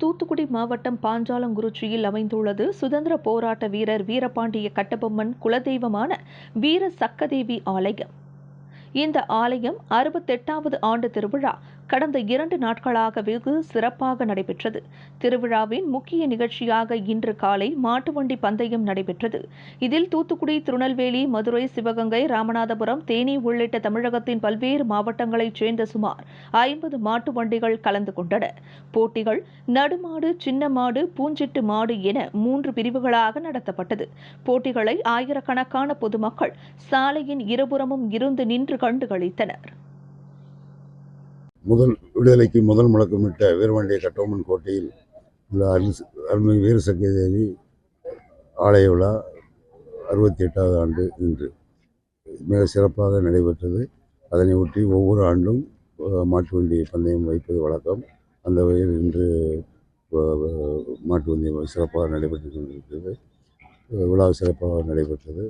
தூத்துக்குடி மாவட்டம் பாஞ்சாலங்குறிச்சியில் அமைந்துள்ளது. சுதந்திர போராட்ட வீரர் வீரபாண்டிய கட்டபொம்மன் குலதெய்வமான வீர சக்கதேவி ஆலயம். இந்த ஆலயம் அறுபத்தெட்டாவது ஆண்டு திருவிழா கடந்த இரண்டு நாட்களாக வெகு சிறப்பாக நடைபெற்றது. திருவிழாவின் முக்கிய நிகழ்ச்சியாக இன்று காலை மாட்டுவண்டி பந்தயம் நடைபெற்றது. இதில் தூத்துக்குடி திருநெல்வேலி மதுரை சிவகங்கை ராமநாதபுரம் தேனி உள்ளிட்ட தமிழகத்தின் பல்வேறு மாவட்டங்களைச் சேர்ந்த சுமார் ஐம்பது மாட்டு வண்டிகள் கலந்து கொண்டன போட்டிகள் நடுமாடு சின்ன மாடு பூஞ்சிட்டு மாடு என மூன்று பிரிவுகளாக நடத்தப்பட்டது. போட்டிகளை ஆயிரக்கணக்கான பொதுமக்கள் சாலையின் இருபுறமும் இருந்து நின்று கண்டுகளித்தனர். முதல் விடுதலைக்கு முதல் முழக்கமிட்ட வீரபாண்டிய கட்டோமன் கோட்டையில் உள்ள அருள் அருள்மிகு வீரசக்தி தேவி ஆலய விழா அறுபத்தி எட்டாவது ஆண்டு இன்று மிக சிறப்பாக நடைபெற்றது. அதனை ஒட்டி ஒவ்வொரு ஆண்டும் மாட்டு வண்டி பந்தயம் வைப்பது வழக்கம். அந்த வகையில் இன்று மாட்டு வண்டி சிறப்பாக நடைபெற்று கொண்டிருக்கிறது. விழா சிறப்பாக நடைபெற்றது.